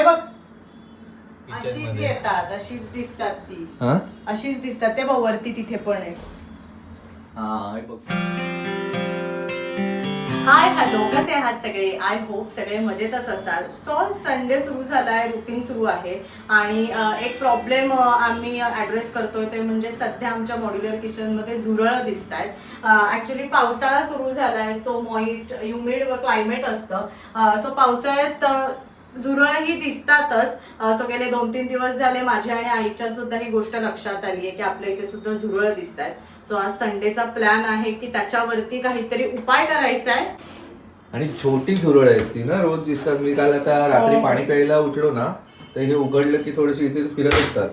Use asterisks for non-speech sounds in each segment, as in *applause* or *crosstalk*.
हे बघ. अशीच. येतात अशीच दिसतात ती. हा? अशीच दिसतात. ते बघ वरती तिथे पण आहे हा हे बघ. हाय हॅलो कसे आहात सगळे. आय होप सगळे मजेतच असाल. सो संडे सुरू झालाय रुटीन सुरू आहे. आणि अ, एक प्रॉब्लेम आम्ही ऍड्रेस करतोय ते म्हणजे सध्या आमच्या मॉड्युलर किचनमध्ये झुरळ दिसत आहेत ऍक्च्युली पावसाळा सुरू झालाय सो मॉइस्ट ह्युमिड व क्लायमेट असतं. सो पावसाळ्यात अ, झुरळ ही दिसतातच. सो गेले दोन तीन दिवस झाले माझ्या आणि आईच्या सुद्धा ही गोष्ट लक्षात आली आहे की आपल्या इथे सुद्धा झुरळ दिसत आहेत सो आज संडेचा प्लॅन आहे की त्याच्यावरती काहीतरी उपाय करायचा आहे. आणि छोटी झुरळ आहे ती ना रोज दिसतात. मी काल आता रात्री हो. पाणी प्यायला उठलो ना तर हे उघडलं की थोडीशी इथे फिरत असतात.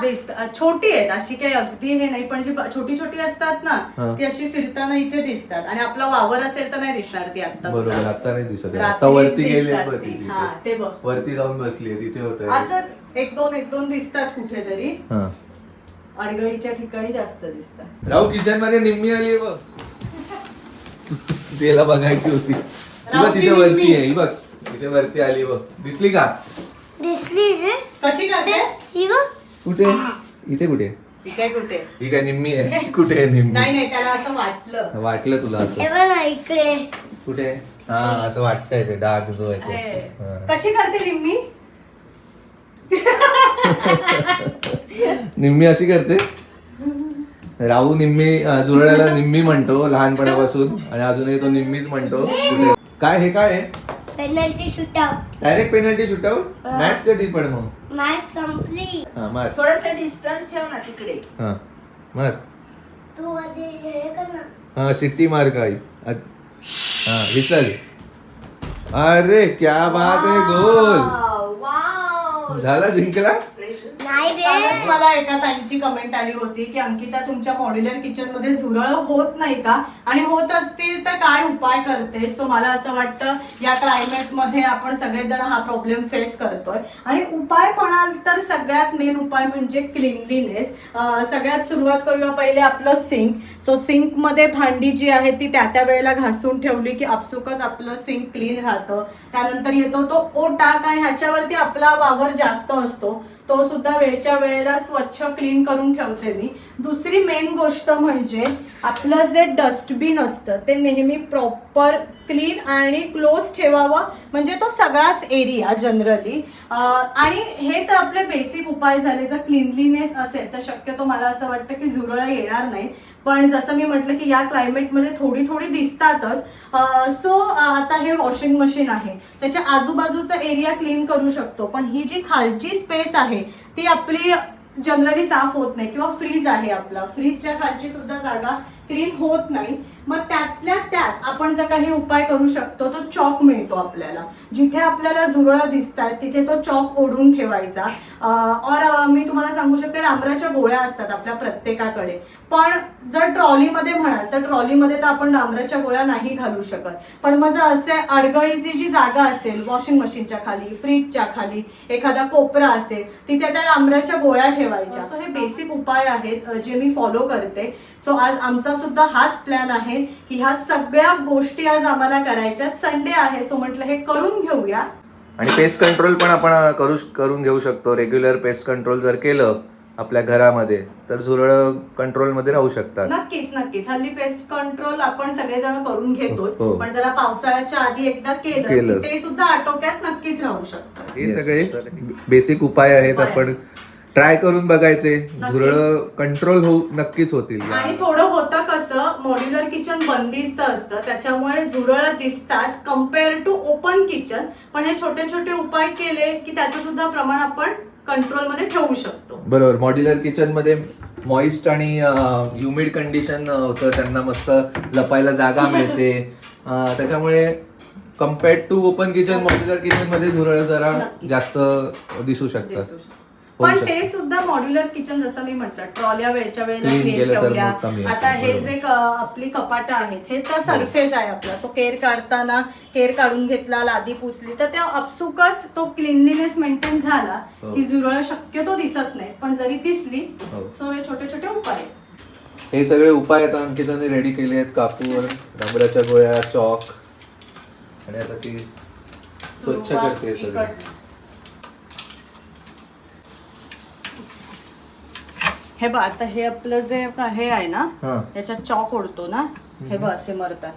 दिसत. छोटी आहेत अशी काही अगदी हे नाही पण जी छोटी छोटी असतात ना. ती अशी फिरताना इथे दिसतात. आणि आपला वावर असेल तर नाही दिसणार ती आता बरोबर आता नाही दिसत. आहे. आता रात्रीच वरती गेले बघ ती. हा, तिथे. ते बघ. वरती जाऊन बसली तिथे होत असंच एक दोन एक दोन दिसतात कुठेतरी. अडगळीच्या ठिकाणी जास्त दिसतात. राहू किचनमध्ये निम्मी आली बघ. तिला बघायची होती. ती बघ, राहूची तिथे वरती निम्मी. आहे ही बघ. तिथे वरती आली बघ. दिसली का? दिसली रे. कशी करते? ही बघ. कुठे? इथे कुठे? ती काय कुठे? ही काय निम्मी आहे? कुठे आहे निम्मी? नाही नाही त्याला असं वाटलं. वाटलं तुला असं? हे बघ ना इकडे. कुठे? हा असं वाटतंय ते डाग जो आहे हे. तो हा. कशी करते निम्मी? निम्मी अशी करते. राहू निम्मी अं, जुळण्याला निम्मी म्हणतो लहानपणापासून. आणि अजूनही तो निम्मीच म्हणतो. कुठे? काय हे काय आहे penalty shootout direct penalty shootout match कधी पण मग. मॅच संपली. हा मार थोडस डिस्टन्स ठेव ना तिकडे. हा. मार. तू आधी हे कर ना. हा शिट्टी मार काय हा विचल अरे क्या बात आहे गोल. वाव झाला जिंकला? कालच रे मला एका ताईंची कमेंट आली होती की अंकिता तुमच्या मॉड्युलर किचनमध्ये झुरळ होत नाही का? आणि होत असतील तर काय उपाय करते सो मला असं वाटतं या क्लायमेटमध्ये आपण सगळेजण हा प्रॉब्लेम फेस करतोय. आणि उपाय म्हणाल तर सगळ्यात मेन उपाय म्हणजे क्लिनलीनेस सगळ्यात सुरुवात करूया पहिले आपलं सिंक सो सिंकमध्ये भांडी जी आहे ती त्या त्या वेळेला घासून ठेवली की आपसुकच आपलं सिंक क्लीन राहतं. त्यानंतर येतो तो ओटाक आणि ह्याच्यावरती आपला वावर जास्त असतो. तो सुद्धा वेळच्या वेळेला स्वच्छ क्लीन करून ठेवते मी. दुसरी मेन गोष्ट म्हणजे आपलं जे डस्टबिन असतं ते नेहमी प्रॉपर क्लीन आणि क्लोज ठेवावं. म्हणजे तो सगळाच एरिया जनरली आणि हे तर आपले बेसिक उपाय झाले. जर क्लिनलीनेस असेल तर शक्यतो मला असं वाटतं की झुरळ येणार नाही. पण जसं मी म्हटलं की या क्लायमेटमध्ये थोडी थोडी दिसतातच. सो आता हे वॉशिंग मशीन आहे. त्याच्या आजूबाजूचा एरिया क्लीन करू शकतो. पण ही जी खालची स्पेस आहे ती आपली जनरली साफ होत नाही किंवा फ्रीज आहे आपला. फ्रीजच्या खालची सुद्धा जागा क्लीन होत नाही. मग त्यातल्या त्यात आपण जर काही उपाय करू शकतो तो चॉक मिळतो आपल्याला. जिथे आपल्याला झुरळ दिसतात तिथे तो चॉक ओढून ठेवायचा. और मी तुम्हाला सांगू शकते डांबराच्या गोळ्या असतात आपल्या प्रत्येकाकडे. पण जर ट्रॉलीमध्ये म्हणाल तर ट्रॉलीमध्ये तर आपण डांबराच्या गोळ्या नाही घालू शकत. पण मग जर असे अडगळीची जी जागा असेल वॉशिंग मशीनच्या खाली फ्रीजच्या खाली एखादा कोपरा असेल तिथे त्या डांबराच्या गोळ्या ठेवायच्या. सो हे बेसिक उपाय आहेत जे मी फॉलो करते. सो आज आमचा सुद्धा हाच प्लॅन आहे. की ह्या सगळ्या गोष्टी आज आम्हाला करायच्यात. संडे आहे सो म्हटलं हे करून घेऊया. आणि पेस्ट कंट्रोल पण आपण करू करून घेऊ शकतो. रेग्युलर पेस्ट कंट्रोल जर केलं आपल्या घरामध्ये तर झुरळ कंट्रोलमध्ये राहू शकतात. नक्कीच नक्कीच. हल्ली पेस्ट कंट्रोल आपण सगळेजण करून घेतोच. हो. पण जरा पावसाळ्याच्या आधी एकदा केलं केलं. की ते सुद्धा आटोक्यात नक्कीच राहू शकतं. हे सगळे बेसिक उपाय आहेत उपाय आपण ट्राय करून बघायचे. झुरळ कंट्रोल होऊ नक्कीच होतील. आणि थोडं होतं कसं मॉड्युलर किचन बंदिस्त असतं त्याच्यामुळे झुरळ दिसतात कंपेअर टू ओपन किचन पण हे छोटे छोटे उपाय केले की त्याचं सुद्धा प्रमाण आपण कंट्रोलमध्ये ठेवू शकतो. बरोबर. मॉड्युलर किचनमध्ये मॉइस्ट आणि ह्युमिड कंडिशन होतं. त्यांना मस्त लपायला जागा मिळते. *laughs* त्याच्यामुळे compared to open kitchen modular किचनमध्ये झुरळ जरा. जास्त दिसू शकतात. पण. ते सुद्धा मॉड्युलर किचन जसं मी म्हटलं ट्रॉल्या वेळच्या वेळेला Clean clean केलं तर ठेवल्या. आता हे बरोबर. जे क- आपली कपाट आहेत हे तर सरफेस आहे आपला सो केर काढताना केर काढून घेतला लादी पुसली तर त्या अपसुकच तो क्लिनलीनेस मेंटेन झाला हो. की झुरळ शक्यतो दिसत नाही पण जरी दिसली हो. सो हे छोटे छोटे उपाय आहेत. हे सगळे उपाय आता अंकिताने रेडी केले आहेत कापूर रबराच्या गोळ्या चॉक आणि आता ती स्वच्छ सुरुवात करते सगळं. हे बघ आता हे आपलं जे का- हे आहे ना हा. याच्यात चॉक ओढतो ना हे बघ असे मरतात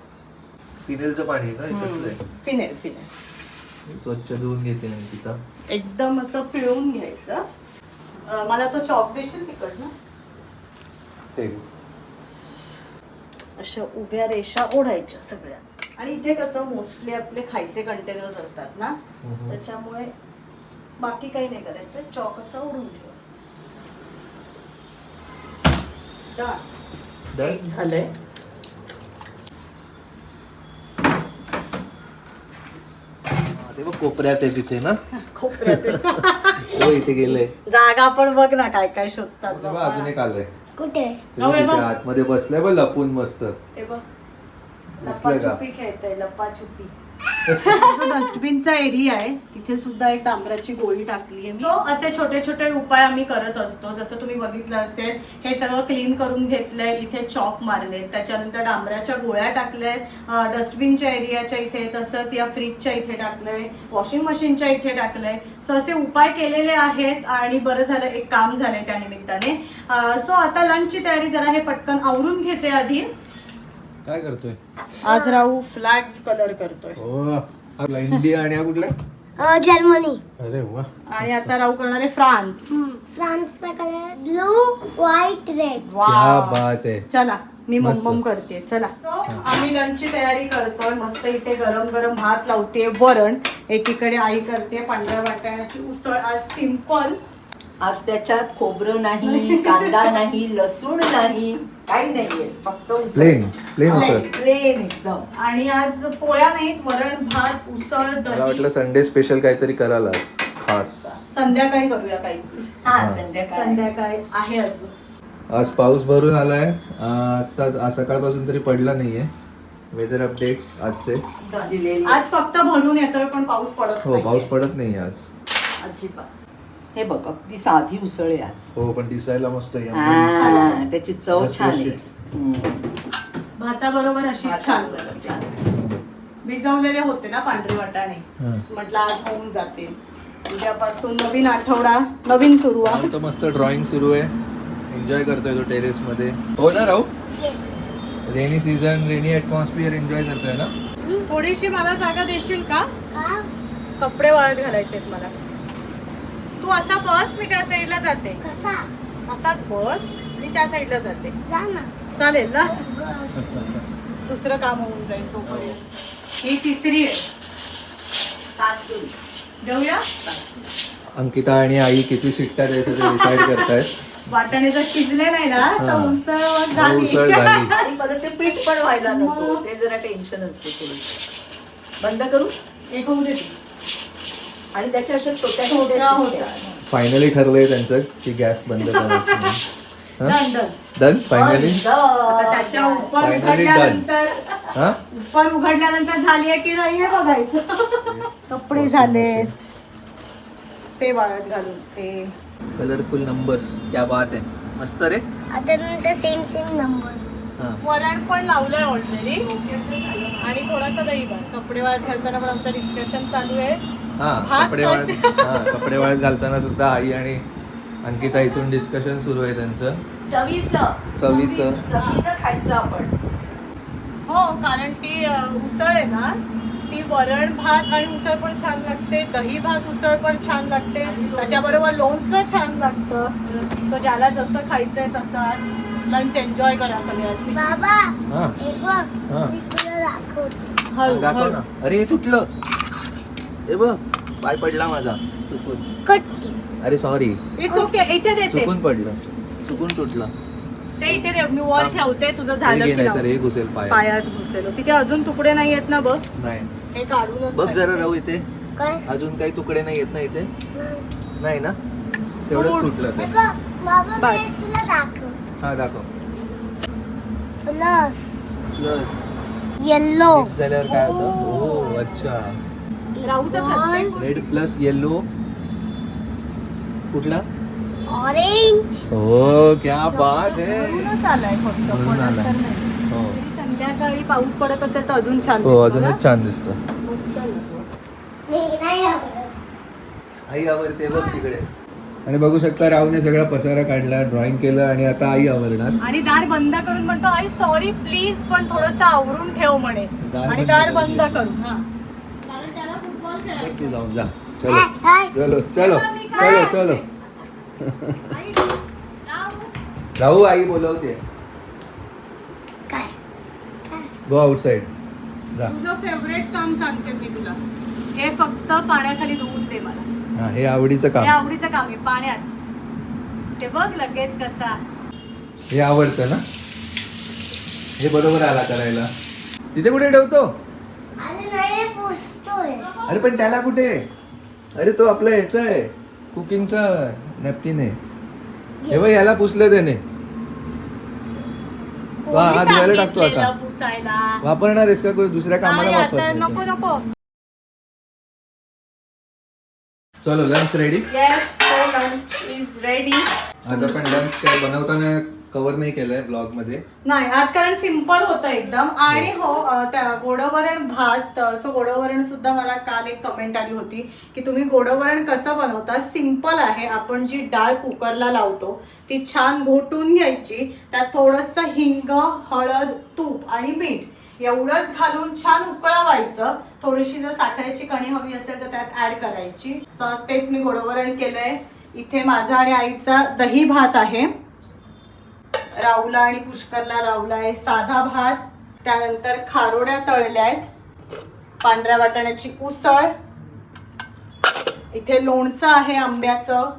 पिनेलचं पाणी आहे का हे कसलं आहे? फिनेल फिनेल स्वच्छ धुवून घेते अंकिता एकदम असं पिळून घ्यायचं. अं, मला तो चॉक देशील तिकड ना? ते. अशा उभ्या रेषा ओढायच्या सगळ्या. आणि इथे कसं मोस्टली आपले खायचे कंटेनर्स असतात ना. त्याच्यामुळे बाकी काही नाही करायचं. चॉक असं ओढून ठेवायचं झालंय. हा, ते बघ कोपऱ्यात आहे तिथे ना. खोबऱ्यात *laughs* हो इथे गेलंय. जागा पण बघ ना काय काय शोधतात बाबा. अजून एक आलंय. कुठे? ते बघ. आतमध्ये बसलाय बघ लपून मस्त. हे बघ. का? लपाछुपी खेळतंय लपाछुपी. जो डस्टबिनचा एरिया आहे. तिथे सुद्धा एक डांबराची गोळी टाकली आहे सो असे छोटे छोटे उपाय आम्ही करत असतो. जसं तुम्ही बघितलं असेल हे सगळं क्लीन करून घेतलंय इथे चॉक मारले त्याच्यानंतर डांबराच्या गोळ्या टाकल्या डस्टबिनच्या एरियाच्या इथे तसंच या फ्रीजच्या इथे टाकलंय. वॉशिंग मशीनच्या इथे टाकलंय. सो असे उपाय केलेले आहेत आणि बरं झालं एक काम झालंय त्या निमित्ताने. सो आता लंचची तयारी जरा हे पटकन आवरून घेते आधी. काय करतोय? आज राहू फ्लॅक्स कलर करतोय. हो. आपला इंडिया आणि हा कुठला? अ, जर्मनी. अरे वा. आणि आता राहू करणार आहे फ्रान्स फ्रान्सचा कलर ब्लू व्हाईट रेड क्या वाव. बात आहे. चला मी मस्त. मम्मम करते. चला. आम्ही लंचची तयारी करतोय. मस्त इथे गरम गरम भात लावते वरण. एकीकडे आई करते पांढऱ्या वाटाण्याची उसळ. आज सिंपल आज त्याच्यात खोबरं नाही कांदा नाही लसूण नाही काही नाहीये. फक्त उसळ. प्लेन प्लेन उसळ. प्लेन एकदम. आणि आज पोळ्या नाहीत वरण भात उसळ मला वाटलं दही संडे स्पेशल काहीतरी करायला खास. संध्याकाळी करूया काही. हा. संध्याकाळ. संध्याकाळी आहे अजून. आज पाऊस भरून आलाय. अं, आता आज सकाळपासून तरी पडला नाहीये. वेदर अपडेट्स आजचे. दिलेली. आज फक्त भरून येतोय पण पाऊस पडत हो पाऊस पडत नाही आज. अजिबात. हे बघ अगदी साधी उसळ आहे आज. हो पण दिसायला मस्त yummy हा, त्याची चव छान आहे. हम्म. भाताबरोबर अशी छान. भिजवलेले होते ना पांढरे वाटाणे. हा. म्हटलं आज होऊन जातील. उद्यापासून नवीन आठवडा नवीन सुरुवात. आमचं मस्त ड्रॉइंग सुरू आहे. एन्जॉय करतोय तो टेरेस मध्ये. हो ना Rahu? Rainy season rainy atmosphere enjoy करतोय ना? थोडीशी मला जागा देशील का? का? कपडे वाळत घालायचे मला. तू असा बस मी त्या साईडला जाते. कसा? असाच बस मी त्या साईडला जाते. जा ना. चालेल ना? *laughs* दुसरं काम होऊन जाईल तोपर्यंत. ही तिसरी आहे. देऊया अंकिता आणि आई किती शिट्ट्या द्यायचं ते डिसाईड करतायत. *laughs* वाटाणे जर शिजले नाही ना तर हा. उसळ झाली. उसळ झाली. *laughs* आणि परत ते पीठ पण व्हायला नको. ते जरा टेन्शन असते थोडं बंद करू? एक होऊ देते आणि त्याच्या अशा छोट्या छोट्या होत्या. फायनली ठरलंय त्यांचं की गॅस बंद करायचं डन डन डन फायनली. आता त्याच्या उपर Finally उघडल्यानंतर हा? उपर उघडल्यानंतर झाली आहे की नाही हे बघायचं. *laughs* कपडे झाले. ते वाळत घालून ते. कलरफुल नंबर्स क्या बात आहे. मस्त रे. आता नंतर सेम सेम नंबर्स हा. वरण पण लावलंय ऑलरेडी आणि थोडासा दही भात. कपडे वाळत घालताना पण आमचं डिस्कशन चालू आहे. हा कपडे वाळत हा कपडे वाळत घालताना सुद्धा आई आणि अंकिता इथून डिस्कशन सुरू आहे त्यांचं. चवीचं. चवीचं. चवीनं खायचं आपण. हो कारण ती अं, उसळ आहे ना ती वरण भात आणि उसळ पण छान लागते. दही भात उसळ पण छान लागते. त्याच्याबरोबर लोणचं छान लागतं. सो ज्याला जसं खायचंय तसं आज लंच एन्जॉय करा सगळ्यांनी बाबा हा. हे बघ हा. मी तुला दाखवतो. हळू दाखव हळू. ना. अरे हे तुटलं. हे बघ पाय पडला माझा. चुकून. कट अरे सॉरी इट्स ओके इथे देते. चुकून पडलं. चुकून तुटलं. ते इथे दे मी वर ठेवते तुझं झालं की नाही तर. हे घुसेल पाय पायात घुसेलो. तिथे अजून तुकडे नाही आहेत ना बघ. नाही. हे काढूनच बघ. जरा राहू इथे. काय? अजून काही तुकडे नाही येत ना इथे? नाही. ना? तेवढंच. तुटलं ते. बघ बाबा मी बस. तुला दाखव. हा दाखव. प्लस प्लस येल्लो मिक्स झाल्यावर काय होतं? हो अच्छा. रेड प्लस येलो कुठला? ऑरेंज हो क्या बात है. आलाय नाही. हो. संध्याकाळी पाऊस पडत असेल तर अजून छान हो दिसतो ना? अजूनच छान दिसतं. मस्त आई आवडते बघ तिकडे. आणि बघू शकता राहूने सगळा पसारा काढला ड्रॉइंग केलं आणि आता आई आवरणार. आणि दार बंद करून म्हणतो आई सॉरी प्लीज पण थोडस आवरून ठेव म्हणे. दार आणि बंद दार करून. बंद करून हा. तू जाऊन जा. चलो. चलो चलो चलो चलो. राहू. आई बोलवते. काय? गो आउटसाइड जा. तुझं फेवरेट काम सांगते मी तुला. हे फक्त पाण्याखाली धुवून दे मला. हा हे आवडीचं हे काम आवडीचं काम आहे पाण्यात. ते बघ लगेच कसा. हे आवडतं ना? हे बरोबर आला करायला. तिथे कुठे ठेवतो? अरे पण त्याला कुठे? अरे तो आपला ह्याचा आहे. कुकिंगचा नॅपकिन आहे. हे बघ याला पुसलं त्याने. तो हा धुवायला टाकतो आता. पुसायला? वापरणार आहेस का कोणी? दुसऱ्या कामाला वापर नको चलो lunch ready yes lunch is ready आज आपण लंच काय बनवताना कव्हर नाही केलंय ब्लॉगमध्ये. नाही आज कारण सिंपल होतं एकदम. आणि हो. अ, त्या गोडवरण भात सो गोडवरण सुद्धा मला काल एक कमेंट आली होती की तुम्ही गोडवरण कसं बनवता? सिंपल आहे आपण जी डाळ कुकरला लावतो ती छान घोटून घ्यायची. त्यात थोडंसं हिंग हळद तूप आणि मीठ एवढंच घालून छान उकळवायचं. थोडीशी जर साखरेची कणी हवी असेल तर त्यात ऍड करायची. सो आज तेच मी गोडवरण केलंय. इथे माझा आणि आईचा दही भात आहे. राऊला आणि पुष्करला राऊला आहे साधा भात. त्यानंतर खारोड्या तळल्या आहेत. पांढऱ्या वाटाण्याची उसळ. इथे लोणचं आहे आंब्याचं.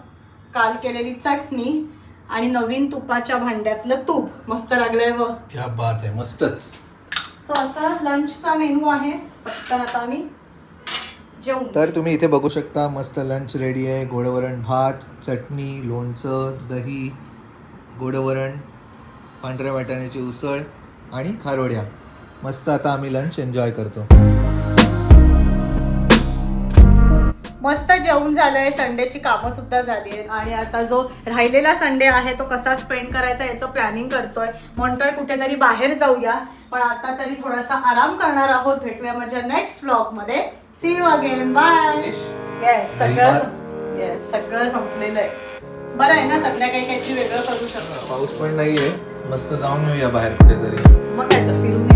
काल केलेली चटणी. आणि नवीन तुपाच्या भांड्यातलं तूप. मस्त लागलंय व क्या बात आहे मस्तच. सो असा लंचचा मेनू आहे. पटकन आता आम्ही जेवू तर तुम्ही इथे बघू शकता मस्त लंच रेडी आहे. गोडवरण भात चटणी लोणचं दही गोडवरण. पांढऱ्या वाटाण्याची उसळ आणि खारोड्या. मस्त आता आम्ही लंच एन्जॉय करतो. मस्त जेवण झालंय संडेची कामं सुद्धा झाली आहेत. आणि आता जो राहिलेला संडे आहे तो कसा स्पेंड करायचा याचं प्लॅनिंग करतोय. म्हणतोय कुठेतरी बाहेर जाऊया. पण आता तरी थोडासा आराम करणार आहोत. भेटूया माझ्या next व्लॉगमध्ये. See you again bye yes सगळं येस सगळं संपलेलं आहे. बरं आहे ना संध्याकाळी काहीतरी वेगळं करू शकतो. पाऊस पण नाहीये. मस्त जाऊन येऊया बाहेर कुठेतरी. मग काय तर फिरून